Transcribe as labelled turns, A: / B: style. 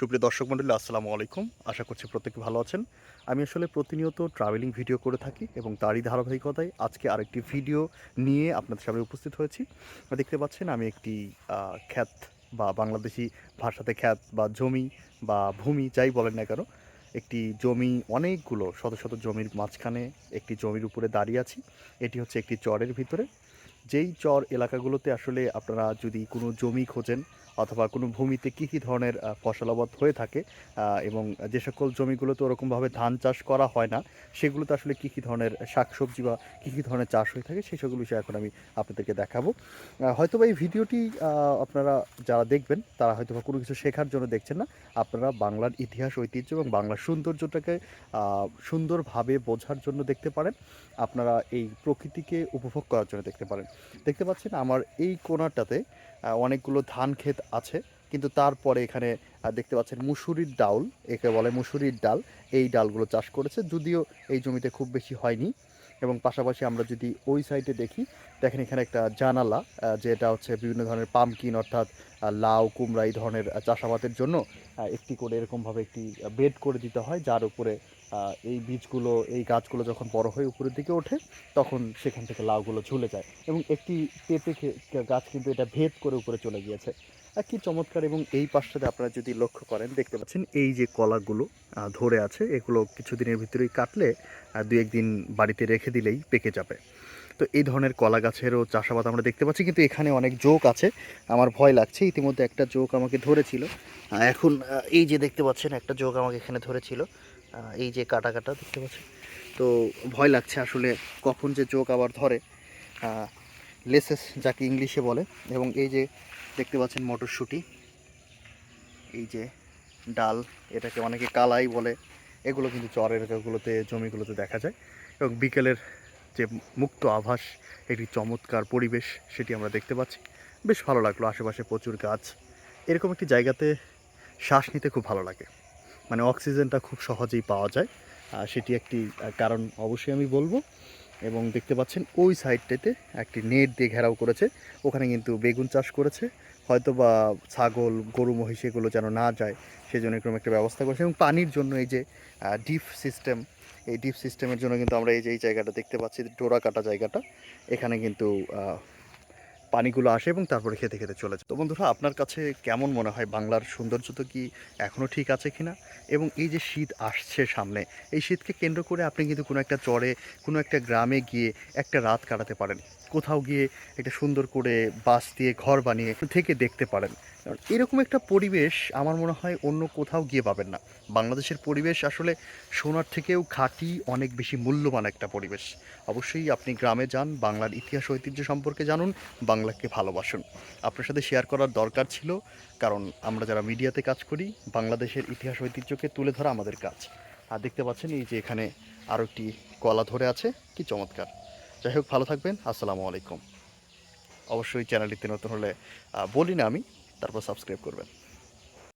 A: সুপ্রিয় দর্শক মণ্ডলী আসসালামু আলাইকুম। আশা করছি প্রত্যেকে ভালো আছেন। আমি আসলে প্রতিনিয়ত ট্রাভেলিং ভিডিও করে থাকি এবং তারই ধারাবাহিকতায় আজকে আরেকটি ভিডিও নিয়ে আপনাদের সামনে উপস্থিত হয়েছি। দেখতে পাচ্ছেন, আমি একটি খ্যাত বা বাংলাদেশি ভাষাতে খ্যাত বা জমি বা ভূমি, যাই বলেন না কেন, একটি জমি, অনেকগুলো শত শত জমির মাঝখানে একটি জমির উপরে দাঁড়িয়ে আছি। এটি হচ্ছে একটি চরের ভিতরে। যেই চর এলাকাগুলোতে আসলে আপনারা যদি কোনো জমি খোঁজেন অথবা কোনো ভূমিতে কী কী ধরনের ফসলাবাদ হয়ে থাকে এবং যে সকল জমিগুলোতে ওরকমভাবে ধান চাষ করা হয় না, সেগুলোতে আসলে কী কী ধরনের শাকসবজি বা কী কী ধরনের চাষ হয়ে থাকে, সেই সকল বিষয়ে এখন আমি আপনাদেরকে দেখাবো। হয়তোবা এই ভিডিওটি আপনারা যারা দেখবেন, তারা হয়তোবা কোনো কিছু শেখার জন্য দেখছেন না। আপনারা বাংলার ইতিহাস, ঐতিহ্য এবং বাংলার সৌন্দর্যটাকে সুন্দরভাবে বোঝার জন্য দেখতে পারেন। আপনারা এই প্রকৃতিকে উপভোগ করার জন্য দেখতে পারেন। দেখতে পাচ্ছেন আমার এই কোণাটাতে আহ, অনেকগুলো ধান ক্ষেত আছে কিন্তু তারপরে এখানে দেখতে পাচ্ছেন মুসুরির ডাউল একে বলে মুসুরির ডাল। এই ডালগুলো চাষ করেছে যদিও এই জমিতে খুব বেশি হয়নি। এবং পাশাপাশি আমরা যদি ওই সাইডে দেখি দেখেন এখানে একটা জানালা যেটা হচ্ছে বিভিন্ন ধরনের পামকিন অর্থাৎ লাউ কুমড়া এই ধরনের চাষাবাদের জন্য একটি করে এরকমভাবে একটি বেড করে দিতে হয় যার উপরে এই বীজগুলো, এই গাছগুলো যখন বড় হয়ে উপরের দিকে ওঠে, তখন সেখান থেকে লাউগুলো ঝুলে যায়। এবং একটি পেঁপে গাছ কিন্তু এটা ভেদ করে উপরে চলে গিয়েছে। কি চমৎকার, এবং এই পাশটাতে আপনারা যদি লক্ষ্য করেন, দেখতে পাচ্ছেন এই যে কলাগুলো ধরে আছে, এগুলো কিছুদিনের ভিতরেই কাটলে দু একদিন বাড়িতে রেখে দিলেই পেকে যাবে। তো এই ধরনের কলা গাছেরও চাষাবাদ আমরা দেখতে পাচ্ছি, কিন্তু এখানে অনেক জোক আছে। আমার ভয় লাগছে, ইতিমধ্যে একটা জোক আমাকে ধরেছিল। এখন এই যে দেখতে পাচ্ছেন, একটা জোক আমাকে এখানে ধরেছিল। এই যে কাটা কাটা দেখতে পাচ্ছেন? তো ভয় লাগছে আসলে কখন যে চোখ আবার ধরে। লেসেস যাকে ইংলিশে বলে। এবং এই যে দেখতে পাচ্ছেন মটরশুঁটি। এই যে ডাল, এটাকে অনেকে কালাই বলে। এগুলো কিন্তু চর এলাকাগুলোতে জমিগুলোতে দেখা যায়। এবং বিকেলের যে মুক্ত আভাস, একটি চমৎকার পরিবেশ, সেটি আমরা দেখতে পাচ্ছি। বেশ ভালো লাগল, আশেপাশে প্রচুর গাছ। এরকম একটি জায়গাতে শ্বাস নিতে খুব ভালো লাগে। মানে অক্সিজেনটা খুব সহজেই পাওয়া যায়। সেটি একটি কারণ অবশ্যই আমি বলব। এবং দেখতে পাচ্ছেন ওই সাইডটাতে একটি নেট দিয়ে ঘেরাও করেছে। ওখানে কিন্তু বেগুন চাষ করেছে। হয়তো বা ছাগল, গরু, মহিষ এগুলো যেন না যায়, সেজন্য এরকম একটা ব্যবস্থা করেছে। এবং পানির জন্য এই যে ডিপ সিস্টেম, এই ডিপ সিস্টেমের জন্য কিন্তু আমরা এই যে, এই জায়গাটা দেখতে পাচ্ছি ডোরা কাটা জায়গাটা। এখানে কিন্তু পানিগুলো আসে এবং তারপরে খেতে খেতে চলে যায়। তো বন্ধুরা, আপনার কাছে কেমন মনে হয় বাংলার সৌন্দর্য তো কি এখনও ঠিক আছে কিনা? এবং এই যে শীত আসছে সামনে, এই শীতকে কেন্দ্র করে আপনি কিন্তু কোনো একটা চরে, কোনো একটা গ্রামে গিয়ে একটা রাত কাটাতে পারেন। কোথাও গিয়ে একটা সুন্দর করে বাস দিয়ে ঘর বানিয়ে থেকে দেখতে পারেন। এরকম একটা পরিবেশ আমার মনে হয় অন্য কোথাও গিয়ে পাবেন না। বাংলাদেশের পরিবেশ আসলে সোনার থেকেও খাঁটি, অনেক বেশি মূল্যবান একটা পরিবেশ। অবশ্যই আপনি গ্রামে যান, বাংলার ইতিহাস ঐতিহ্য সম্পর্কে জানুন বাংলাকে ভালোবাসুন। আপনার সাথে শেয়ার করার দরকার ছিল, কারণ আমরা যারা মিডিয়াতে কাজ করি, বাংলাদেশের ইতিহাস ঐতিহ্যকে তুলে ধরা আমাদের কাজ। আর দেখতে পাচ্ছেন এই যে এখানে আরও একটি কলা ধরে আছে, কি চমৎকার। যাই হোক, ভালো থাকবেন, আসসালামু আলাইকুম। অবশ্যই চ্যানেলটিতে নতুন হলে বলি না আমি, তারপর সাবস্ক্রাইব করবেন।